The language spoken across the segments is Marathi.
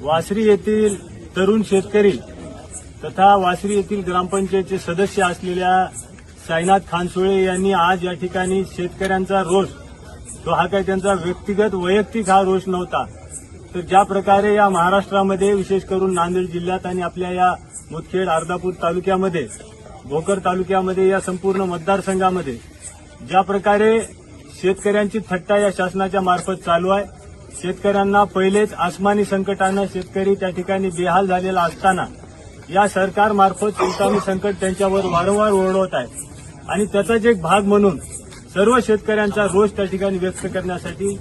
वासरी येथील तरुण शेतकरी तथा वासरी येथील ग्रामपंचायतचे सदस्य असलेल्या साईनाथ खानसोळे यांनी आज या ठिकाणी शेतकऱ्यांचा रोष तो हा काही त्यांचा व्यक्तिगत वैयक्तिक हा रोष नव्हता. तर ज्या प्रकारे या महाराष्ट्रामध्ये विशेष करून नांदेड जिल्ह्यात आणि आपल्या या मुदखेड अर्धापूर तालुक्यामध्ये भोकर तालुक्यामध्ये या संपूर्ण मतदारसंघामध्ये ज्या प्रकारे शेतकऱ्यांची थट्टा या शासनाच्या मार्फत चालू आहे शेतकऱ्यांना पहिलेच आसमानी संकटानं शेतकरी त्या ठिकाणी बेहाल झालेला असताना या सरकारमार्फत चिंतामणी संकट त्यांच्यावर वारंवार ओढवत आहे. आणि त्याचाच एक भाग म्हणून सर्व शेतकऱ्यांचा रोष त्या ठिकाणी व्यक्त करण्यासाठी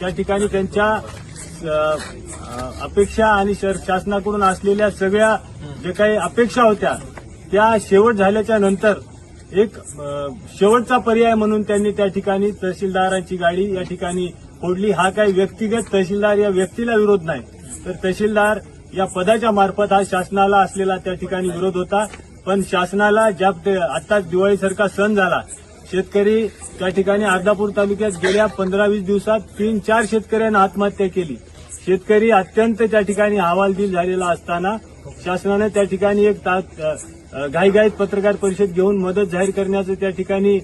त्या ठिकाणी त्यांच्या अपेक्षा आणि शासनाकडून असलेल्या सगळ्या जे काही अपेक्षा होत्या त्या शेवट झाल्याच्यानंतर एक शेवटचा पर्याय म्हणून त्यांनी त्या ठिकाणी तहसीलदारांची गाडी या ठिकाणी फोडली हा काही व्यक्तिगत तहसीलदार या व्यक्तीला विरोध नाही. तर तहसीलदार या पदाच्या मार्फत हा शासनाला असलेला त्या ठिकाणी विरोध होता. पण शासनाला ज्या आत्ताच दिवाळीसारखा सण झाला. शेतकरी त्या ठिकाणी अर्धापूर तालुक्यात गेल्या पंधरा वीस दिवसात तीन चार शेतकऱ्यांना आत्महत्या केली. शेतकरी अत्यंत त्या ठिकाणी हवालदिल झालेला असताना शासनाने त्या ठिकाणी एक घाईघाईत पत्रकार परिषद घेऊन मदत जाहीर करण्याचं त्या ठिकाणी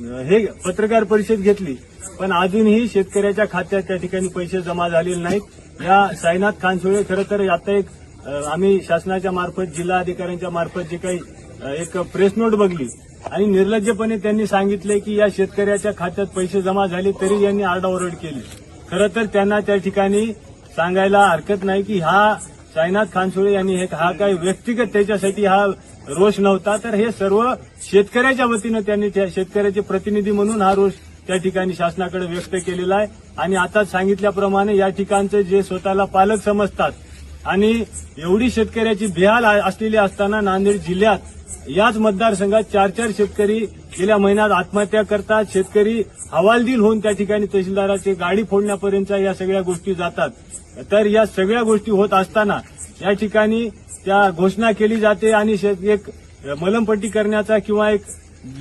हे पत्रकार परिषद घेतली पण अजूनही शेतकऱ्याच्या खात्यात त्या ठिकाणी पैसे जमा झालेले नाहीत. या साईनाथ खानसोळे खरं तर आता एक आम्ही शासनाच्या मार्फत जिल्हा अधिकाऱ्यांच्या मार्फत जे काही एक प्रेस नोट बघली आणि निर्लज्जपणे त्यांनी सांगितले की या शेतकऱ्याच्या खात्यात पैसे जमा झाले तरी यांनी आरडाओरड केली. खरं तर त्यांना त्या ठिकाणी सांगायला हरकत नाही की हा साईनाथ खानसोळे यांनी हे हा काही व्यक्तिगत त्याच्यासाठी हा रोष नव्हता तर हे सर्व शेतकऱ्याच्या वतीनं त्यांनी त्या शेतकऱ्याचे प्रतिनिधी म्हणून हा रोष त्या ठिकाणी शासनाकडे व्यक्त केलेला आहे. आणि आता सांगितल्याप्रमाणे या ठिकाणचे जे स्वतःला पालक समजतात आणि एवढी शेतकऱ्याची बेहाल असलेली असताना नांदेड जिल्ह्यात याच मतदारसंघात चार चार शेतकरी गेल्या महिन्यात आत्महत्या करतात. शेतकरी हवालदिल होऊन त्या ठिकाणी तहसीलदाराची गाडी फोडण्यापर्यंत या सगळ्या गोष्टी जातात. तर या सगळ्या गोष्टी होत असताना या ठिकाणी त्या घोषणा केली जाते आणि एक मलमपट्टी करण्याचा किंवा एक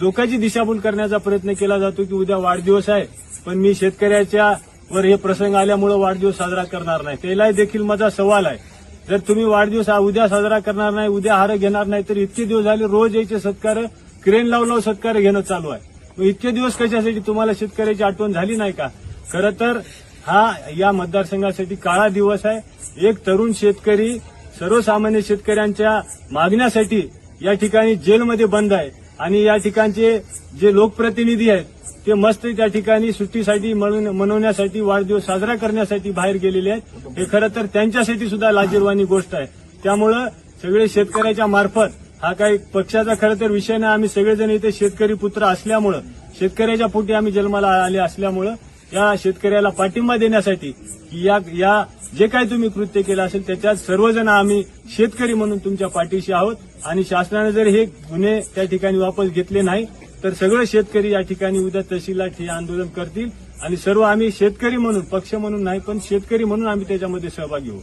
लोकांची दिशाभूल करण्याचा प्रयत्न केला जातो की उद्या वाढदिवस आहे पण मी शेतकऱ्याच्या वर हे प्रसंग आल्यामुळे वाढदिवस साजरा करणार नाही. त्यालाही देखील माझा सवाल आहे. जर तुम्ही वाढदिवस उद्या साजरा करणार नाही उद्या हार घेणार नाही तर इतके दिवस झाले रोज यायचे सत्कार क्रेन लावून लावून सत्कार घेणं चालू आहे. मग इतके दिवस कशासाठी तुम्हाला शेतकऱ्याची आठवण झाली नाही का? खरं तर हा या मतदारसंघासाठी काळा दिवस आहे. एक तरुण शेतकरी सर्वसामान्य शेतकऱ्यांच्या मागण्यासाठी या ठिकाणी जेलमध्ये बंद आहे. आणि या ठिकाणचे जे लोकप्रतिनिधी आहेत ते मस्त त्या ठिकाणी सुट्टीसाठी मनवण्यासाठी वाढदिवस साजरा करण्यासाठी बाहेर गेलेले आहेत. हे खरं तर त्यांच्यासाठी सुद्धा लाजीरवाणी गोष्ट आहे. त्यामुळं सगळे शेतकऱ्याच्या मार्फत हा काही पक्षाचा खरं तर विषय नाही. आम्ही सगळेजण इथे शेतकरी पुत्र असल्यामुळं शेतकऱ्याच्या पोटी आम्ही जन्माला आले असल्यामुळं या शेतकऱ्याला पाठिंबा देण्यासाठी या या जे काही तुम्ही कृत्य केलं असेल त्याच्यात सर्वजण आम्ही शेतकरी म्हणून तुमच्या पाठीशी आहोत. आणि शासनाने जर हे गुन्हे त्या ठिकाणी वापस घेतले नाही तर सगळे शेतकरी या ठिकाणी उद्या तहसीलला आंदोलन करतील. आणि सर्व आम्ही शेतकरी म्हणून पक्ष म्हणून नाही पण शेतकरी म्हणून आम्ही त्याच्यामध्ये सहभागी होऊ.